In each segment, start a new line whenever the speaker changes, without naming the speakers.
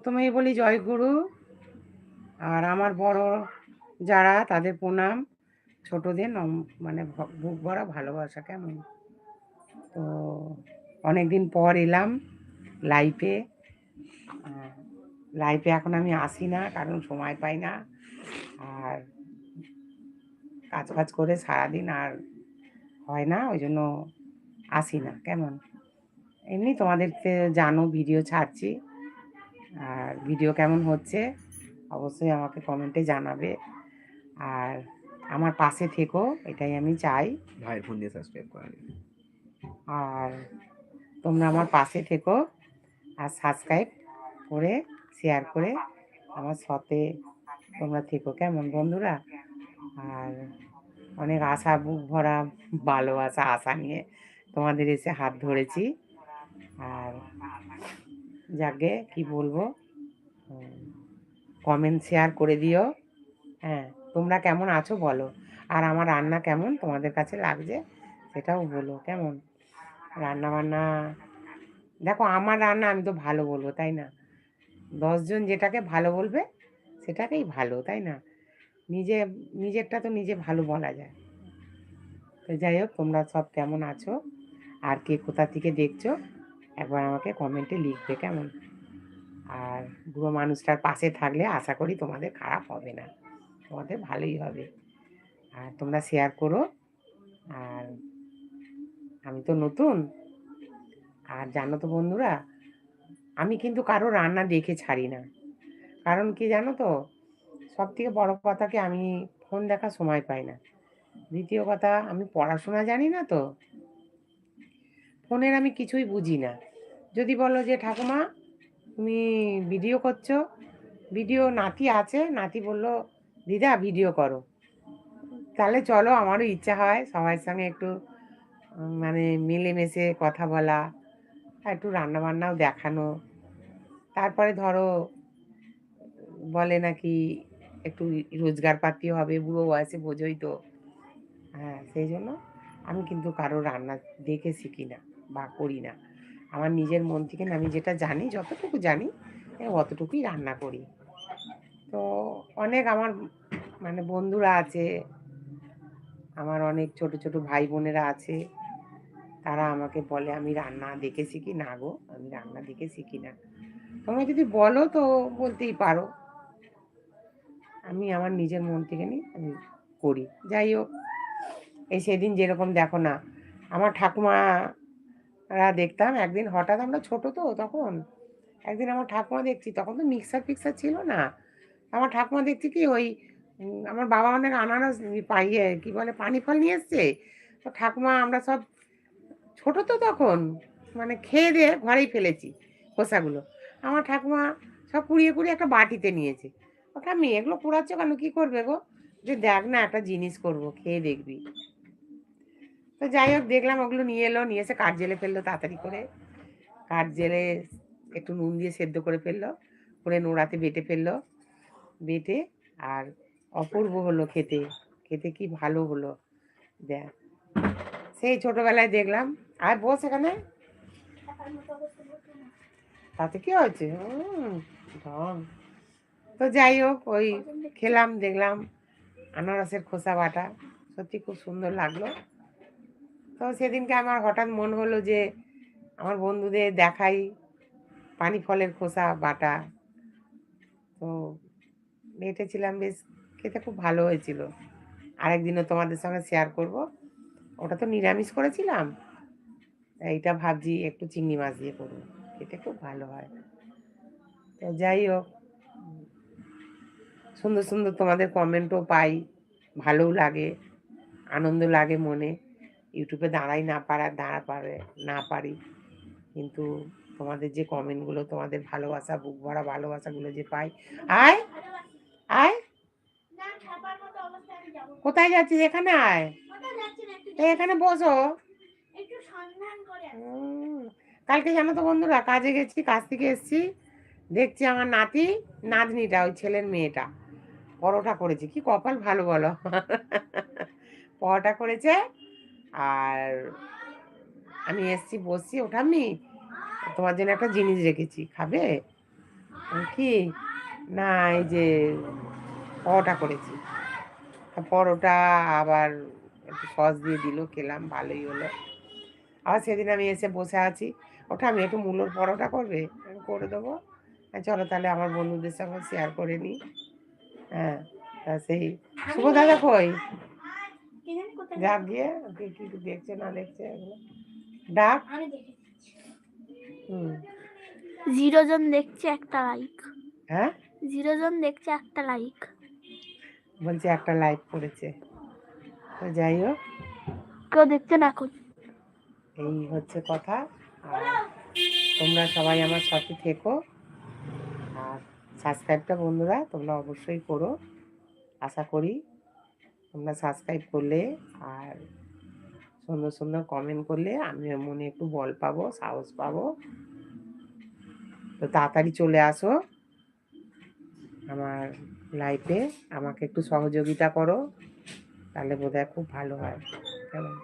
প্রথমেই বলি জয়গুরু আর আমার বড় যারা, তাদের প্রণাম। ছোটদের মানে বুক ভরা ভালোবাসা কেমন? তো অনেকদিন পর এলাম লাইফে লাইফে এখন আমি আসি না, কারণ সময় পাই না। আর কাজ কাজ করে সারাদিন আর হয় না, ওই জন্য আসি না। কেমন? এমনি তোমাদেরকে জানো ভিডিও ছাড়ছি। আর ভিডিও কেমন হচ্ছে অবশ্যই আমাকে কমেন্টে জানাবে। আর আমার পাশে থেকো এটাই আমি চাই।
ভাইয়ের ফোন দিয়ে সাবস্ক্রাইব করা
আর তোমরা আমার পাশে থেকো আর সাবস্ক্রাইব করে শেয়ার করে আমার সাথে তোমরা থেকো। কেমন বন্ধুরা? আর অনেক আশা বুক ভরা ভালোবাসা আশা নিয়ে তোমাদের এসে হাত ধরেছি। আর যাকে কি বলব? কমেন্ট শেয়ার করে দিও। হ্যাঁ তোমরা কেমন আছো বলো? আর আমার রান্না কেমন? তোমাদের কাছে লাগছে? সেটাও বলো, কেমন? রান্না বান্না দেখো, আমার রান্না আমি তো ভালো বলব, তাই না? দশজন যেটাকে ভালো বলবে, সেটাকেই ভালো, তাই না? নিজে, নিজেরটা তো নিজে ভালো বলা যায়। তো যাই হোক, তোমরা সব কেমন আছো? আর কে কোথা থেকে দেখছ? একবার আমাকে কমেন্টে লিখবে কেমন? আর বুড়ো মানুষটার পাশে থাকলে আশা করি তোমাদের খারাপ হবে না। তোমাদের ভালোই হবে। আর তোমরা শেয়ার করো। আর আমি তো নতুন। আর জানো তো বন্ধুরা, আমি কিন্তু কারও রান্না দেখে ছাড়ি না। কারণ কি জানো তো সব থেকে বড় কথা কি আমি ফোন দেখার সময় পাই না। দ্বিতীয় কথা, আমি পড়াশোনা জানি না তো। ফোনের আমি কিছুই বুঝি না। যদি বলো যে, ঠাকুমা, তুমি ভিডিও করছ। ভিডিও নাতি আছে, নাতি বলল, দিদা, ভিডিও করো। তাহলে চলো, আমারও ইচ্ছা হয় সবার সঙ্গে একটু মানে মিলেমিশে কথা বলা, একটু রান্নাবান্নাও দেখানো। তারপরে ধরো, বলে নাকি একটু রোজগার পাতিও হবে, বুড়ো বয়সে বোঝোই তো। হ্যাঁ সেই জন্য আমি কিন্তু কারও রান্না দেখে শিখি না বা করি না। আমার নিজের মন থেকে আমি যেটা জানি, যতটুকু জানি অতটুকুই রান্না করি। তো অনেক আমার মানে বন্ধুরা আছে, আমার অনেক ছোট ছোট ভাই বোনেরা আছে, তারা আমাকে বলে, আমি রান্না দেখে শিখি না গো? আমি রান্না দেখে শিখি না? তোমরা যদি বলো তো বলতেই পারো। আমি আমার নিজের মন থেকে নিই আমি করি। যাই হোক, এই সেদিন যেরকম দেখো না, আমার ঠাকুমারা দেখতাম একদিন হঠাৎ আমরা ছোট তো তখন, একদিন আমার ঠাকুমা দেখছি, তখন তো মিক্সার ফিক্সার ছিল না। আমার ঠাকুমা দেখছি কি ওই আমার বাবা অনেক আনারস পাইয়ে, কি বলে, পানি ফল নিয়ে এসছে। তো ঠাকুমা আমরা সব ছোট তো তখন মানে খেয়ে দিয়ে ঘরেই ফেলেছি খোসাগুলো। আমার ঠাকুমা সব কুড়িয়ে কুড়িয়ে একটা বাটিতে নিয়েছে। ওটা আমি এগুলো কুড়াচ্ছ কেন? কী করবে গো? যে দেখ না একটা জিনিস করব, খেয়ে দেখবি। তো যাই হোক, দেখলাম ওগুলো নিয়ে এলো, নিয়ে এসে কাঠ জেলে ফেলল তাড়াতাড়ি করে। কাঠ জেলে একটু নুন দিয়ে সেদ্ধ করে ফেলল, করে নোড়াতে বেটে ফেলল। বেটে আর অপূর্ব হলো খেতে খেতে কি ভালো হলো। দেখ, সেই ছোটবেলায় দেখলাম। আর বস এখানে? তাতে কি হয়েছে? ঢং। তো যাই হোক, ওই খেলাম, দেখলাম আনারসের খোসা বাটা। সত্যি খুব সুন্দর লাগল। তো সেদিনকে আমার হঠাৎ মন হলো যে আমার বন্ধুদের দেখাই পানি ফলের খোসা, বাটা। তো বেটেছিলাম বেশ, খেতে খুব ভালো হয়েছিল। আরেকদিনও তোমাদের সঙ্গে শেয়ার করব। ওটা তো নিরামিষ করেছিলাম। এইটা ভাবছি একটু চিংড়ি মাছ দিয়ে করব। খেতে খুব ভালো হয়। তো যাই হোক, সুন্দর সুন্দর তোমাদের কমেন্টও পাই। ভালোও লাগে, আনন্দ লাগে মনে। ইউটিউবে দাঁড়াই না পারা, দাঁড়া পারে, না পারি। কিন্তু তোমাদের যে কমেন্টগুলো তোমাদের ভালোবাসা, বুক ভরা ভালোবাসাগুলো যে পাই। আয় আয়। কোথায় যাচ্ছিস? এখানে আয়। এখানে বসো। কালকে জানো তো বন্ধুরা, কাজে গেছি, কাজ থেকে এসেছি। দেখছি আমার নাতি, নাতনিটা, ওই ছেলের মেয়েটা। পরোটা করেছে। কি কপাল ভালো বলো। পরোটা করেছে। আর আমি এসছি বসছি, ওটা আমি তোমার জন্য একটা জিনিস রেখেছি, খাবে? কি? না, এই যে পরোটা করেছি। পরোটা আবার একটু সস দিয়ে দিল, খেলাম, ভালোই হলো। আবার সেদিন আমি এসে বসে আছি। ওটা আমি একটু মূলোর পরোটা করবে? আমি করে দেবো। চলো তাহলে আমার বন্ধুদের সঙ্গে শেয়ার করে নিই। হ্যাঁ তা সেই। শুভ দাদা কই? ডাক গিয়ে ওকে কি কি দেখছে না দেখছে? এগুলো। ডাক হুম।
জিরো জন দেখছে একটা লাইক
হ্যাঁ?
জিরো জন দেখছে একটা লাইক
বলছে একটা লাইভ করেছে। তো যাই হোক।
কেউ দেখছে না এখন।
এই হচ্ছে কথা। আর তোমরা সবাই আমার সাথে থেকো। আর সাবস্ক্রাইবটা বন্ধুরা তোমরা অবশ্যই করো। আশা করি তোমরা সাবস্ক্রাইব করলে আর সুন্দর সুন্দর কমেন্ট করলে আমি মনে একটু বল পাবো, সাহস পাবো। তো তাড়াতাড়ি চলে আসো আমার লাইফে আমাকে একটু সহযোগিতা করো, তাহলে বোধহয় খুব ভালো হয়। কেমন?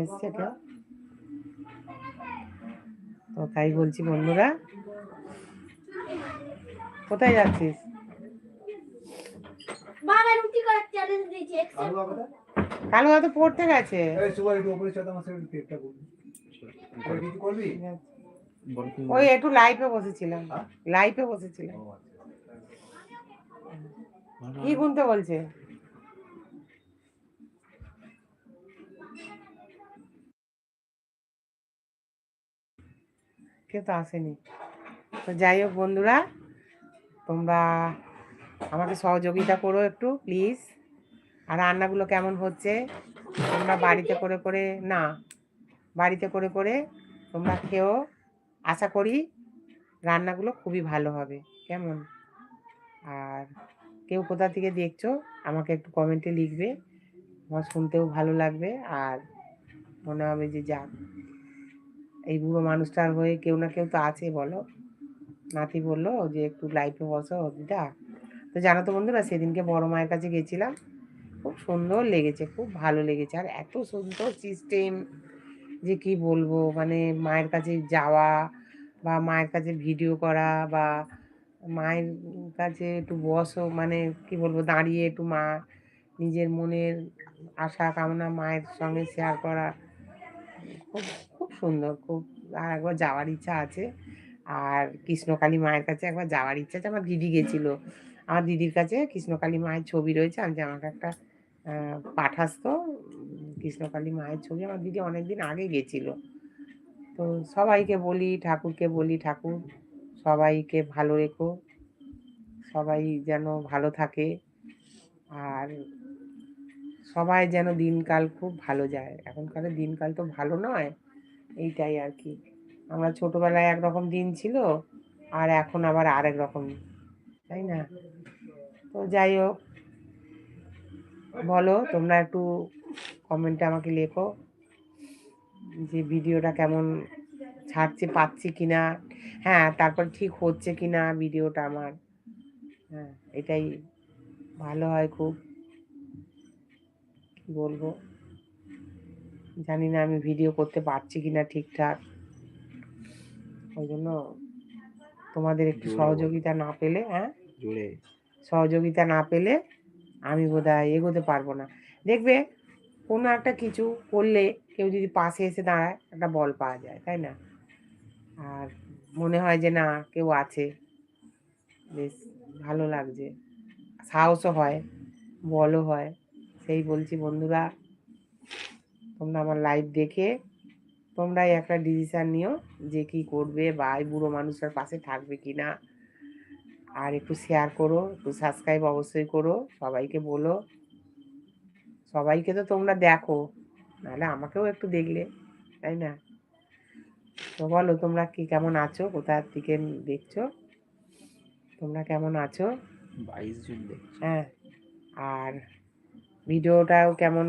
এসছে তো তাই বলছি বন্ধুরা, কোথায় যাচ্ছিস?
বাবা রুটি করার চ্যালেঞ্জ দিয়েছে
আলু বাবাটা?
কালো হয়তো পড়তে গেছে।
এই একটু উপরে চল আমার সাথে পেটটা করবি কিছু করবি?
ওই একটু লাইফে বসেছিলাম।
হ্যাঁ?
লাইফে বসেছিলাম।
আচ্ছা।
কি গুনতে বলছে? কেউ তো আসেনি। তো যাই হোক বন্ধুরা তোমরা আমাকে সহযোগিতা করো একটু প্লিজ আর রান্নাগুলো কেমন হচ্ছে? তোমরা বাড়িতে করে করে, না, বাড়িতে করে করে তোমরা খেও। আশা করি রান্নাগুলো খুবই ভালো হবে। কেমন? আর কেউ কোথা থেকে দেখছ, আমাকে একটু কমেন্টে লিখবে। আমার শুনতেও ভালো লাগবে আর মনে হবে যে যাক এই বুড়ো মানুষটার হয়ে কেউ না কেউ তো আছে বলো। নাতি বলল যে, একটু লাইফে বসো, দিদা। তো জানো তো বন্ধুরা, সেদিনকে বড় মায়ের কাছে গেছিলাম। খুব সুন্দর লেগেছে, খুব ভালো লেগেছে। আর এত সুন্দর সিস্টেম যে কি বলব মানে মায়ের কাছে যাওয়া বা মায়ের কাছে ভিডিও করা বা মায়ের কাছে একটু বসো মানে কি বলব, দাঁড়িয়ে একটু মা, নিজের মনের আশা, কামনা মায়ের সঙ্গে শেয়ার করা। খুব খুব সুন্দর, খুব, আর একবার যাওয়ার ইচ্ছা আছে। আর কৃষ্ণকালী মায়ের কাছে একবার যাওয়ার ইচ্ছা আছে, আমার দিদি গেছিল। আমার দিদির কাছে কৃষ্ণকালী মায়ের ছবি রয়েছে। আমি যে আমাকে একটা পাঠাস তো কৃষ্ণকালী মায়ের ছবি। আমার দিদি অনেকদিন আগে গেছিল। তো সবাইকে বলি, ঠাকুরকে বলি, ঠাকুর, সবাইকে ভালো রেখো। সবাই যেন ভালো থাকে। আর সবাই যেন দিনকাল খুব ভালো যায়। এখনকার দিনকাল তো ভালো নয়, এইটাই আর কি। আমরা ছোটবেলায় একরকম দিন ছিল, আর এখন আবার আরেক রকম, তাই না? তো যাই হোক বলো তোমরা একটু কমেন্টে আমাকে লেখো যে ভিডিওটা কেমন ছাড়ছে পাচ্ছি কিনা। হ্যাঁ তারপর ঠিক হচ্ছে কিনা ভিডিওটা আমার। হ্যাঁ এটাই ভালো হয় খুব। কী বলব? জানি না আমি ভিডিও করতে পারছি কিনা ঠিকঠাক। ওই জন্য তোমাদের একটু সহযোগিতা না পেলে হ্যাঁ?
জোরে।
সহযোগিতা না পেলে আমি বোধহয় এগোতে পারব না। দেখবে কোনো একটা কিছু করলে কেউ যদি পাশে এসে দাঁড়ায়, একটা বল পাওয়া যায়, তাই না? আর মনে হয় যে না, কেউ আছে। বেশ, ভালো লাগছে। সাহসও হয়, বলও হয়। সেই বলছি, বন্ধুরা, তোমরা আমার লাইভ দেখে, তোমরাই একটা ডিসিশান নিও যে কি করবে বা এই বুড়ো মানুষটার পাশে থাকবে কি না আর একটু শেয়ার করো একটু সাবস্ক্রাইব অবশ্যই করো সবাইকে বলো। সবাইকে তো তোমরা দেখো নাহলে আমাকেও একটু দেখলে তাই না? তো বলো তোমরা কি কেমন আছো? কোথার থেকে দেখছ? তোমরা কেমন আছো?
বাইশ জন দেখছি।
হ্যাঁ আর ভিডিওটাও কেমন?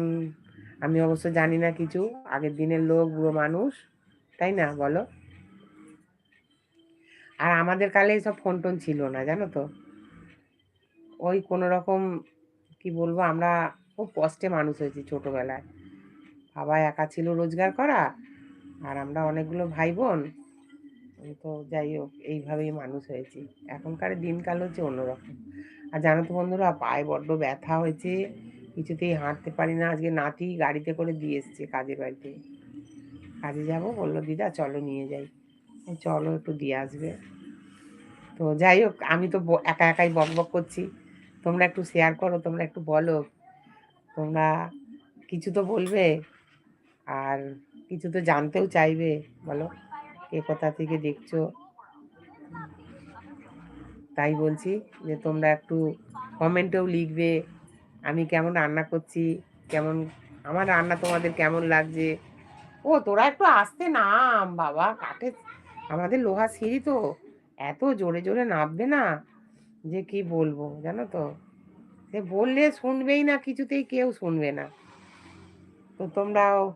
আমি অবশ্য জানি না কিছু আগের দিনের লোক বুড়ো মানুষ তাই না? বলো। আর আমাদের কালে সব ফোন টোন ছিল না, জানো তো? ওই কোনো রকম, কি বলব, আমরা খুব কষ্টে মানুষ হয়েছি ছোটোবেলায়। বাবা একা ছিল রোজগার করা, আর আমরা অনেকগুলো ভাই বোন তো যাই হোক, এইভাবেই মানুষ হয়েছি। এখনকার দিনকাল হচ্ছে অন্যরকম। আর জানো তো বন্ধুরা, পায়ে বড্ড ব্যথা হয়েছে, কিছুতেই হাঁটতে পারি না। আজকে নাতি গাড়িতে করে দিয়ে এসছে কাজের বাড়িতে। কাজে যাব? বলল, দিদা, চলো নিয়ে যাই। চলো একটু দিয়ে আসবে। তো যাই হোক, আমি তো একা একাই বক বক করছি। তোমরা একটু শেয়ার করো, তোমরা একটু বলো। তোমরা কিছু তো বলবে, আর কিছু তো জানতেও চাইবে, বলো। কে কোথা থেকে দেখছ? তাই বলছি যে তোমরা একটু কমেন্টেও লিখবে, আমি কেমন রান্না করছি, কেমন, আমার রান্না তোমাদের কেমন লাগছে? ও, তোরা একটু আসতে নাম, বাবা কাঠে আমাদের লোহা সিঁড়ি তো, এত জোরে জোরে নামবে না? যে কি বলব, জানো তো? সে বললে শুনবেই না, কিছুতেই কেউ শুনবে না। তো তোমরাও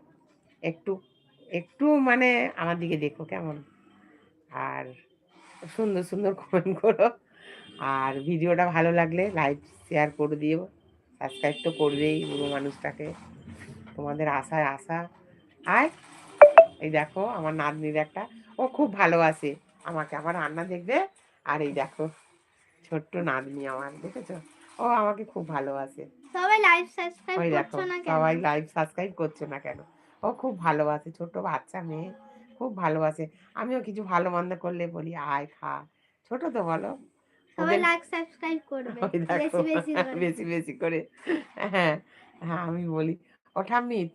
একটু একটু মানে আমার দিকে দেখো কেমন। আর সুন্দর সুন্দর কমেন্ট করো। আর ভিডিওটা ভালো লাগলে লাইক শেয়ার করে দিও। সাবস্ক্রাইব তো করবেই বুড়ো মানুষটাকে। তোমাদের আশায় আশা। আয় এই দেখো, আমার নাতনির একটা ও খুব ভালোবাসে আমাকে আমার রান্না দেখবে? আর এই দেখো ছোট্ট নাতনি আমার দেখেছ? ও আমাকে খুব ভালোবাসে
সবাই লাইভ সাবস্ক্রাইব করছ না কেন?
সবাই লাইভ সাবস্ক্রাইব করছে না কেন? ও খুব ভালোবাসে ছোট বাচ্চা মেয়ে খুব ভালোবাসে আমিও কিছু ভালো মন্দ করলে বলি আয় খা। ছোট তো বলো।
সবাই লাইক সাবস্ক্রাইব করবে। বেশি বেশি করে।
বেশি বেশি করে। হ্যাঁ হ্যাঁ আমি বলি ও ঠাম্মিত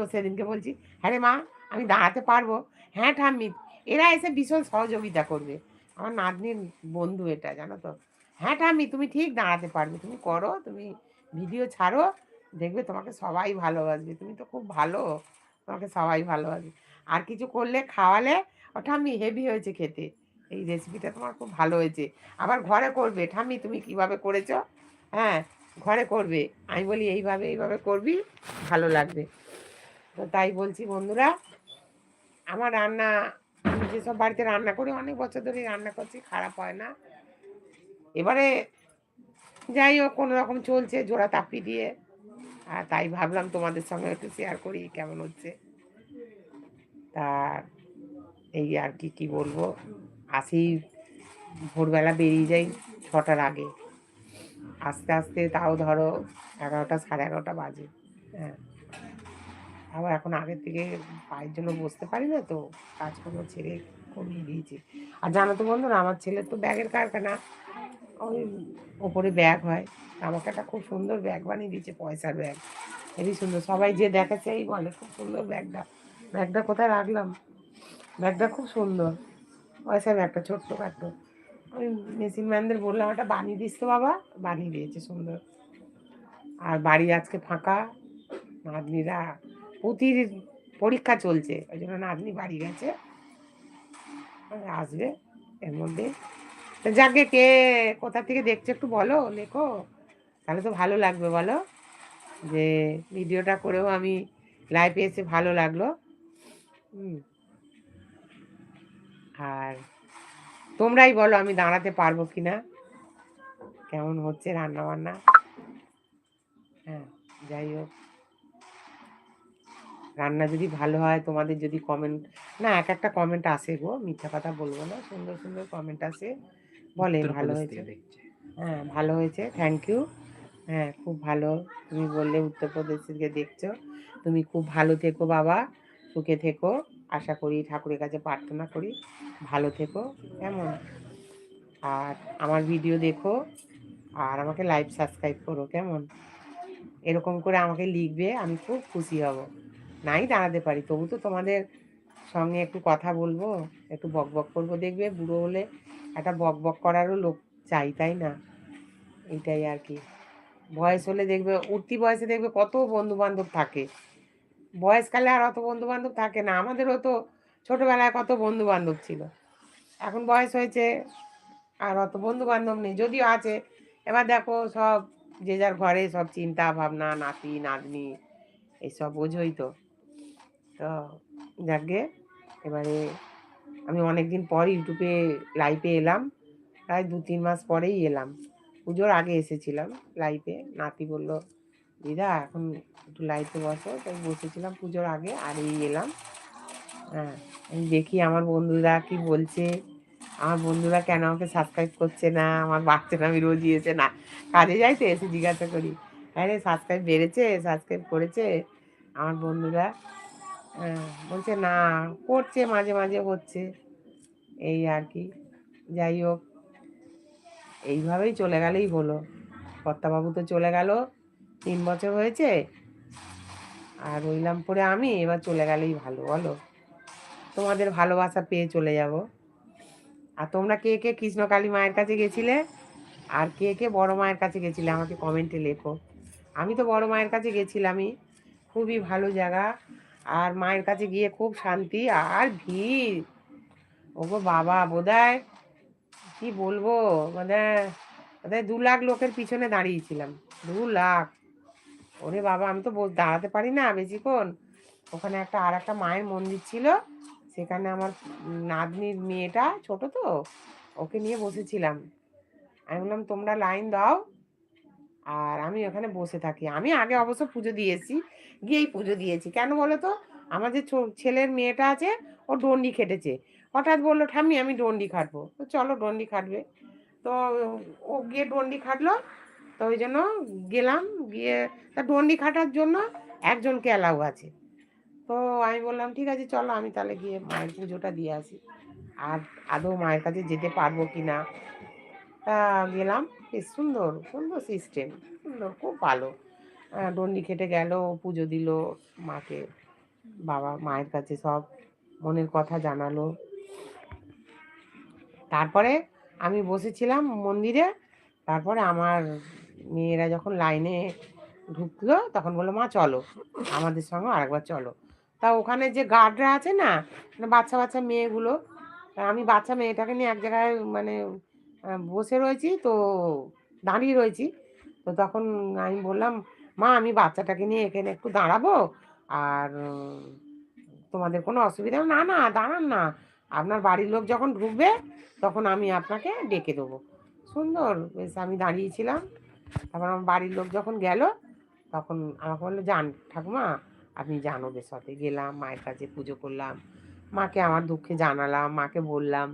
ও সেদিনকে বলছি হ্যাঁ রে মা আমি দাঁড়াতে পারব। হ্যাঁ ঠাম্মিত এরা এসে ভীষণ সহযোগিতা করবে। আমার নাতনির বন্ধু এটা, জানো তো। হ্যাঁ ঠাম্মি, তুমি ঠিক দাঁড়াতে পারবে। তুমি করো, তুমি ভিডিও ছাড়ো, দেখবে তোমাকে সবাই ভালোবাসবে। তুমি তো খুব ভালো, তোমাকে সবাই ভালোবাসবে। আর কিছু করলে, খাওয়ালে, ও ঠাম্মি হেভি হয়েছে খেতে। এই রেসিপিটা তোমার খুব ভালো হয়েছে। আবার ঘরে করবে। ঠাম্মি, তুমি কীভাবে করেছ? হ্যাঁ ঘরে করবে। আমি বলি, এইভাবে এইভাবে করবি, ভালো লাগবে। তো তাই বলছি বন্ধুরা, আমার রান্না যেসব বাড়িতে রান্না করি, অনেক বছর ধরে রান্না করছি, খারাপ হয় না। এবারে যাই হোক, কোনো রকম চলছে জোড়া তাপি দিয়ে। আর তাই ভাবলাম তোমাদের সঙ্গে একটু শেয়ার করি, কেমন হচ্ছে। তা এই আর কি কি বলব? আসি, ভোরবেলা বেরিয়ে যাই ছটার আগে। আস্তে আস্তে তাও ধরো এগারোটা, সাড়ে এগারোটা বাজে। হ্যাঁ। আবার এখন আগের থেকে পায়ের জন্য বসতে পারি না তো কাজকর্ম ছেড়ে কমিয়ে দিয়েছি। আর জানো তো বন্ধুরা, আমার ছেলের তো ব্যাগের কারখানা, ওই ওপরে ব্যাগ হয়। আমাকে একটা খুব সুন্দর ব্যাগ বানিয়ে দিয়েছে, পয়সার ব্যাগ। হেবি সুন্দর। সবাই যে দেখেছে এই বলে, খুব সুন্দর ব্যাগটা। ব্যাগটা কোথায় রাখলাম? ব্যাগটা খুব সুন্দর। পয়সার ব্যাগটা, ছোট্ট খাট্টো ওই মেশিন ম্যানদের বললাম, একটা বানিয়ে দিস তো বাবা। বানিয়ে দিয়েছে, সুন্দর। আর বাড়ি আজকে ফাঁকা। নাতনিরা পুতির পরীক্ষা চলছে। ওই জন্য নাতনি বাড়ি গেছে। আসবে এর মধ্যে। যাকে কে কোথা থেকে দেখছ একটু বলো, লেখো। তাহলে তো ভালো লাগবে বলো। যে ভিডিওটা করেও আমি লাইভে এসে ভালো লাগল। আর তোমরাই বলো আমি দাঁড়াতে পারব কি না কেমন হচ্ছে রান্না বান্না হ্যাঁ যাই হোক। রান্না যদি ভালো হয় তোমাদের যদি কমেন্ট না এক একটা কমেন্ট আসে গো মিথ্যা কথা বলব না সুন্দর সুন্দর কমেন্ট আসে বলে ভালো হয়েছে। হ্যাঁ ভালো হয়েছে থ্যাংক ইউ হ্যাঁ খুব ভালো তুমি বললে উত্তরপ্রদেশ থেকে দেখছ। তুমি খুব ভালো থেকো বাবা সুখে থেকো। আশা করি ঠাকুরের কাছে প্রার্থনা করি ভালো থেকো কেমন? আর আমার ভিডিও দেখো আর আমাকে লাইভ সাবস্ক্রাইব করো কেমন? এরকম করে আমাকে লিখবে আমি খুব খুশি হব। নাই দাঁড়াতে পারি। তবু তো তোমাদের সঙ্গে একটু কথা বলব, একটু বক বক করব। দেখবে বুড়ো হলে একটা বক বক করারও লোক চাই, তাই না? এইটাই আর কি। বয়স হলে দেখবে, উঠতি বয়সে দেখবে কত বন্ধু বান্ধব থাকে বয়সকালে আর অত বন্ধু বান্ধব থাকে না। আমাদেরও তো ছোটোবেলায় কত বন্ধু বান্ধব ছিল। এখন বয়স হয়েছে আর অত বন্ধু বান্ধব নেই। যদিও আছে। এবার দেখো সব যে যার ঘরে সব চিন্তা ভাবনা, নাতি, নাতনি, এইসব বোঝোই তো। তো যাকে। এবারে আমি অনেক দিন পর ইউটিউবে লাইভে এলাম। প্রায় দু তিন মাস পরেই এলাম। পুজোর আগে এসেছিলাম লাইভে নাতি বলল, দিদা, এখন একটু লাইভে বসো। তাই বসেছিলাম পুজোর আগে আর এই এলাম। হ্যাঁ আমি দেখি আমার বন্ধুরা কি বলছে। আমার বন্ধুরা কেন আমাকে সাবস্ক্রাইব করছে না? আমার বাচ্চাটা আমি রোজ এসে না, কাজে যাইতে এসে জিজ্ঞাসা করি হ্যাঁ রে সাবস্ক্রাইব বেড়েছে? সাবস্ক্রাইব করেছে? আমার বন্ধুরা বলছে, না, করছে, মাঝে মাঝে হচ্ছে। এই আর কি। যাই হোক, এইভাবেই চলে গেলেই হলো। কর্তাবাবু তো চলে গেল, তিন বছর হয়েছে, আর রইলাম পরে আমি, এবার চলে গেলেই ভালো, বলো। তোমাদের ভালোবাসা পেয়ে চলে যাব। আর তোমরা কে কে কৃষ্ণকালী মায়ের কাছে গেছিলে? আর কে কে বড় মায়ের কাছে গেছিলে? আমাকে কমেন্টে লেখো। আমি তো বড় মায়ের কাছে গেছিলামই। খুবই ভালো জায়গা। আর মায়ের কাছে গিয়ে খুব শান্তি আর ভিড়। ওগো বাবা, বোধহয় কি বলব? মানে বোধহয় দু লাখ লোকের পিছনে দাঁড়িয়েছিলাম। দু লাখ। ওরে বাবা, আমি তো দাঁড়াতে পারি না বেশিক্ষণ। ওখানে একটা আর একটা মায়ের মন্দির ছিল। সেখানে আমার নাতনির মেয়েটা ছোট তো, ওকে নিয়ে বসেছিলাম। আমি বললাম, তোমরা লাইন দাও। আর আমি ওখানে বসে থাকি। আমি আগে অবশ্য পুজো দিয়েছি গিয়েই পুজো দিয়েছি। কেন বলো তো আমার যে ছেলের মেয়েটা আছে, ও ডন্ডি খেটেছে। হঠাৎ বলল, ঠাম্মি, আমি ডন্ডি খাটবো। তো চলো ডন্ডি খাটবে। তো ও গিয়ে ডন্ডি খাটলো। তো ওই জন্য গেলাম, গিয়ে তা ডন্ডি খাটার জন্য একজন ক্যালাও আছে। তো আমি বললাম, ঠিক আছে, চলো, আমি তাহলে গিয়ে মায়ের পুজোটা দিয়ে আসি। আর আদৌ মায়ের কাছে যেতে পারব কি না? তা গেলাম। বেশ সুন্দর সুন্দর সিস্টেম সুন্দর, খুব ভালো। ডন্ডি খেটে গেল, পুজো দিল, মাকে, বাবা, মায়ের কাছে সব মনের কথা জানালো। তারপরে আমি বসেছিলাম মন্দিরে, তারপরে আমার মেয়েরা যখন লাইনে ঢুকলো, তখন বলল, মা, চলো, আমাদের সঙ্গে আরেকবার চলো। তা ওখানে যে গার্ডরা আছে না মানে বাচ্চা বাচ্চা মেয়েগুলো আমি বাচ্চা মেয়েটাকে নিয়ে এক জায়গায় মানে বসে রয়েছি, তো দাঁড়িয়ে রয়েছি। তো তখন আমি বললাম মা, আমি বাচ্চাটাকে নিয়ে এখানে একটু দাঁড়াবো আর তোমাদের কোনো অসুবিধা না না, দাঁড়ান না। আপনার বাড়ির লোক যখন ঢুকবে, তখন আমি আপনাকে ডেকে দেবো। সুন্দর, বেশ, আমি দাঁড়িয়েছিলাম। তারপর আমার বাড়ির লোক যখন গেল, তখন আমাকে বলল, যান ঠাকুমা, আপনি যান ওদের সাথে। গেলাম, মায়ের কাছে পুজো করলাম। মাকে আমার দুঃখে জানালাম, মাকে বললাম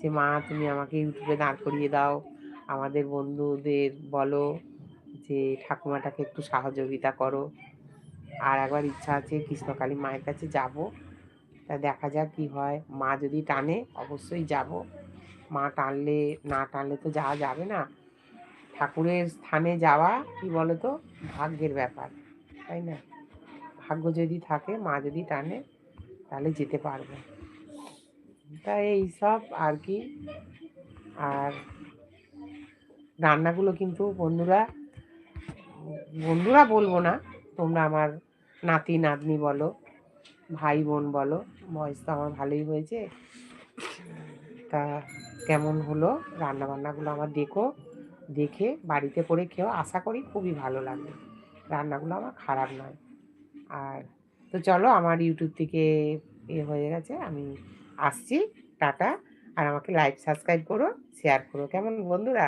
যে, মা, তুমি আমাকে ইউটিউবে দাঁড় করিয়ে দাও। আমাদের বন্ধুদের বলো যে ঠাকুমাটাকে একটু সহযোগিতা করো। আর একবার ইচ্ছা আছে কৃষ্ণকালী মায়ের কাছে যাব। তা দেখা যাক কি হয়। মা যদি টানে, অবশ্যই যাব। মা টানলে, না টানলে তো যাওয়া যাবে না। ঠাকুরের স্থানে যাওয়া কি বলতো? ভাগ্যের ব্যাপার, তাই না? ভাগ্য যদি থাকে, মা যদি টানে, তাহলে যেতে পারব। তা এই সব আর কি। আর রান্নাগুলো কিন্তু বন্ধুরা বন্ধুরা বলব না, তোমরা আমার নাতি, নাতনি বলো, ভাই বোন বলো, বয়স তো আমার ভালোই হয়েছে। তা কেমন হলো রান্না বান্নাগুলো আমার দেখো, দেখে বাড়িতে করে খেও, আশা করি খুবই ভালো লাগবে। রান্নাগুলো আমার খারাপ নয়। আর তো চলো আমার ইউটিউব থেকে এ হয়ে গেছে, আমি আসছি, টাটা। আর আমাকে লাইক সাবস্ক্রাইব করো শেয়ার করো, কেমন বন্ধুরা?